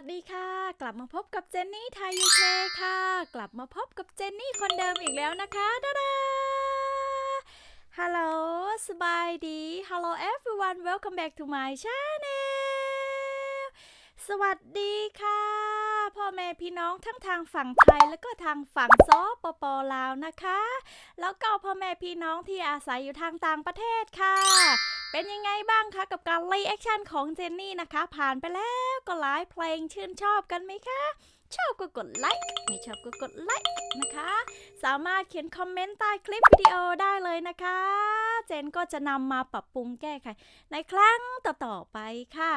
วัสดีค่ะ กลับมาพบกับเจนนี่ไทยยูเคค่ะ กลับมาพบกับเจนนี่คนเดิมอีกแล้วนะคะดาดาฮัลโหลสบายดี Hello everyone welcome back to my channel สวัสดีค่ะ พ่อแม่พี่น้องทั้งทางฝั่งไทยและก็ทางฝั่งซอปปลาวนะคะ แล้วก็พ่อแม่พี่น้องที่อาศัยอยู่ทางต่างประเทศค่ะ เป็นยังไงบ้างคะกับการไลฟ์แอคชั่นของเจนนี่นะคะ ผ่านไปแล้วก็ไลฟ์เพลงชื่นชอบกันไหมคะ ชอบก็กดไลค์ไม่ชอบก็กดไลค์นะคะ สามารถเขียนคอมเมนต์ใต้คลิปวิดีโอได้เลยนะคะ เจนก็จะนำมาปรับปรุงแก้ไขในครั้งต่อๆไปค่ะ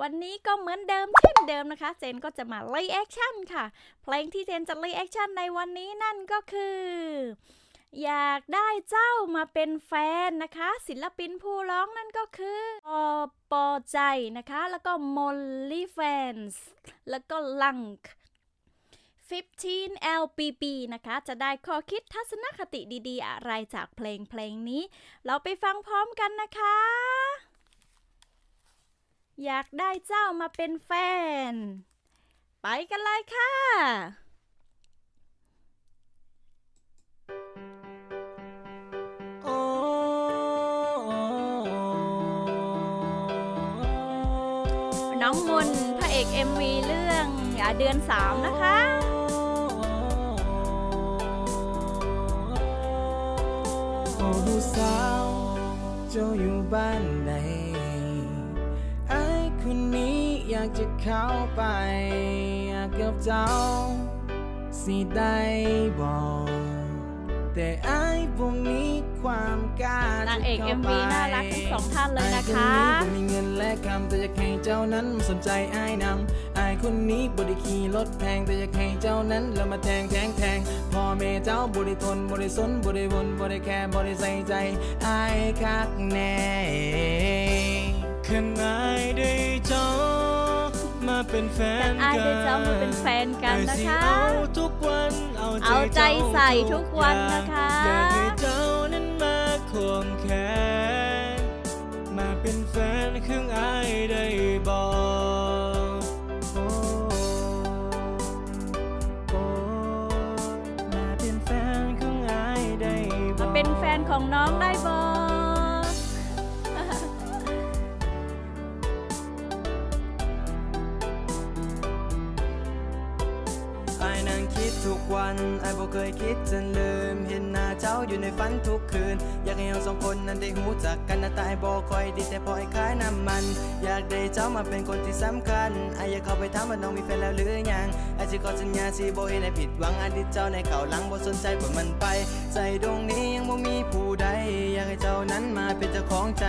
วันนี้ก็เหมือนเดิมเช่นเดิมนะคะ เจนก็จะมาไลฟ์แอคชั่นค่ะ เพลงที่เจนจะไลฟ์แอคชั่นในวันนี้นั่นก็คือ อยากได้เจ้ามาเป็นแฟนนะคะ ศิลปินผู้ร้องนั่นก็คือปอปอใจนะคะ แล้วก็มอลลี่แฟนส์แล้วก็ลัง15 LPP นะคะ จะได้ข้อคิดทัศนคติดีๆ อะไรจากเพลงเพลงนี้ เราไปฟังพร้อมกันนะคะ อยากได้เจ้ามาเป็นแฟน ไปกันเลยค่ะ น้องมนพระเอก MV เรื่องอ่าเดือน 3 นะคะ โอ้ผู้สาวเจ้าอยู่บ้านไหนไอ้คนนี้อยากจะเข้าไป อยากกับเจ้า สิได้บอก แต่ไอ้ผมมี ความกล้านางเอกจะข้ MV ไปน่ารักทั้งสองท่านเลยนะคะไอ้คนนี้บ่มีเงินและคำแต่อยากให้เจ้านั้นสนใจไอ้นำไอ้คนนี้บริขี่รถแพงแต่อยากให้เจ้านั้นแล้วมาแทงแทงแทงพ่อแม่เจ้าบริทนบริสนบริวนบริแคร์บริใส่ใจไอ้คักแน่ขนายได้เจ้ามาเป็นแฟนอายกัได้เจ้ามาเป็นแฟนกันนะคะเอาทุกวันเอาเอาใจใส่ทุกวันนะคะ อยากให้เจ้านั้นมา ควงแขน มาเป็นแฟนครึ่งอายได้บอกโอ้โอ้มาเป็นแฟนครึ่งอายได้บมาอกเป็นแฟนของน้องได้บอไอ้ายนั่งคิดทุกวันไอ้ายบ่เคยคิดจนลืม เห็นหน้าเจ้าอยู่ในฝันทุกคืน อยากให้เราสองคนนั้นได้หูจักกันนะแต่ไอ้ายบ่ค่อยดีแต่พอไอ้ขายน้ำมัน อยากได้เจ้ามาเป็นคนที่สำคัญไอ้อยากเข้าไปถามว่าน้องมีแฟนแล้วหรือยังไอ้ายสิขอสัญญาสิบ่ให้ได้ผิดหวังอดีตเจ้าในเข่าหลังบ่สนใจว่ามันไปใจดวงนี้ยังบ่มีผู้ใด อยากให้เจ้านั้นมาเป็นเจ้าของใจ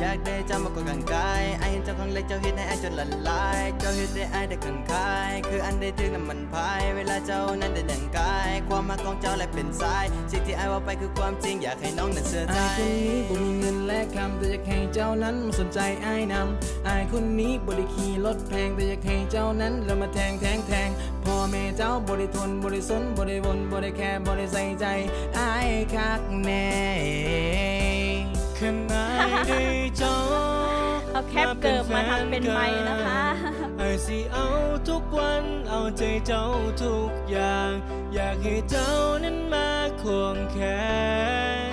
อยากได้เจ้ามากกว่ากันกายไอ้เห็นเจ้าครั้งแรกเจ้าเฮ็ดให้ไอ้จนละลาย เจ้าเฮ็ดให้ไอ้ได้ขังคายคืออันได้ถึงน้ำมันพาย เวลาเจ้านั้นได้ดังกาย ความมาของเจ้าและเป็นสาย สิ่งที่ไอ้ว่าไปคือความจริงอยากให้น้องนั้นเชื่อใจคนนี้บ่มีเงินและคำแต่อยากให้เจ้านั้นมาสนใจไอ้ายนำไอ้คนนี้บ่ได้ขี่รถแพงแต่อยากให้เจ้านั้นแล้วมาแทงแทงแทงพ่อแม่เจ้าบ่ได้ทนบ่ได้สนบ่ได้วนบ่ได้แคร์บ่ได้ใส่ใจไอ้ายคักแน่ขนาดได้เจ้าเอาแคปเกิบมาทำเป็นไม้นะคะไอ้สิเอาทุกวันเอาใจเจ้าทุกอย่าง อยากให้เจ้านั้นมาควงแขน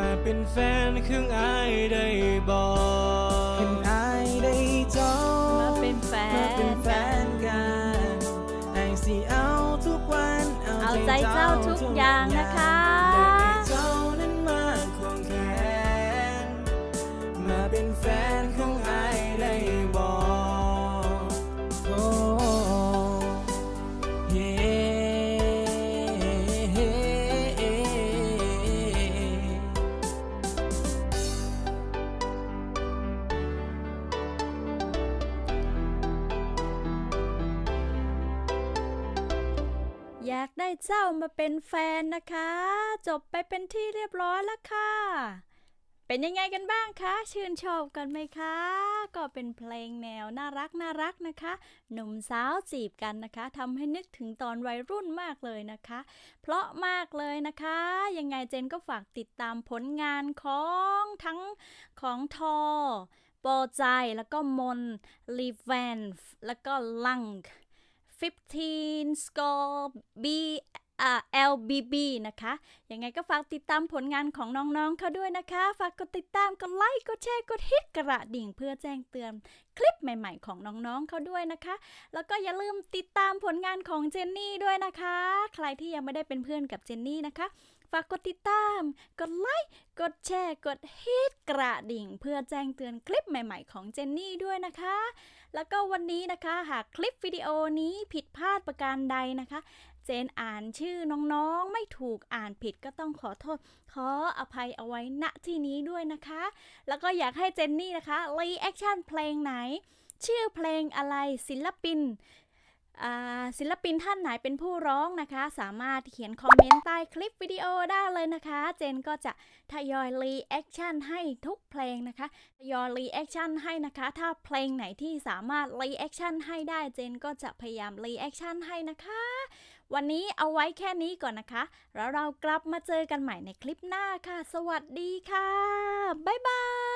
มาเป็นแฟนครึ่งอายได้บอกเป็นไอ้ายได้เจ้ามาเป็นแฟนมาเป็นแฟนกันไอสิเอาทุกวันเอาใจเจ้าทุกอย่างนะคะ อยากได้เจ้ามาเป็นแฟนนะคะ จบไปเป็นที่เรียบร้อยแล้วค่ะ เป็นยังไงกันบ้างคะ ชื่นชอบกันไหมคะ ก็เป็นเพลงแนวน่ารักน่ารักนะคะ หนุ่มสาวจีบกันนะคะทำให้นึกถึงตอนวัยรุ่นมากเลยนะคะ เพราะมากเลยนะคะ ยังไงเจนก็ฝากติดตามผลงานของทั้งของทอปอใจแล้วก็มนลีแวนแล้วก็ลัง 15 score B อ่า LBB นะคะ ยังไงก็ฝากติดตามผลงานของน้องๆเขาด้วยนะคะ ฝากกดติดตาม กดไลค์ กดแชร์ กดฮิตกระดิ่ง เพื่อแจ้งเตือน คลิปใหม่ๆ ของน้องๆเขาด้วยนะคะ แล้วก็อย่าลืมติดตามผลงานของเจนนี่ด้วยนะคะ ใครที่ยังไม่ได้เป็นเพื่อนกับเจนนี่นะคะ ฝากกดติดตาม กดไลค์ กดแชร์ กดฮิตกระดิ่ง เพื่อแจ้งเตือนคลิปใหม่ๆของเจนนี่ด้วยนะคะ แล้วก็วันนี้นะคะหากคลิปวิดีโอนี้ผิดพลาดประการใดนะคะ เจนอ่านชื่อน้องๆ ไม่ถูกอ่านผิดก็ต้องขอโทษ ขออภัยเอาไว้ณที่นี้ด้วยนะคะ แล้วก็อยากให้เจนนี่นะคะรีแอคชั่นเพลงไหนชื่อเพลงอะไรศิลปินศิลปินท่านไหนเป็นผู้ร้องนะคะ สามารถเขียนคอมเมนต์ใต้คลิปวิดีโอได้เลยนะคะ เจนก็จะทยอยรีแอคชั่นให้ทุกเพลงนะคะทยอยรีแอคชั่นให้นะคะ ถ้าเพลงไหนที่สามารถรีแอคชั่นให้ได้เจนก็จะพยายามรีแอคชั่นให้นะคะ วันนี้เอาไว้แค่นี้ก่อนนะคะ แล้วเรากลับมาเจอกันใหม่ในคลิปหน้าค่ะ สวัสดีค่ะ บ๊ายบาย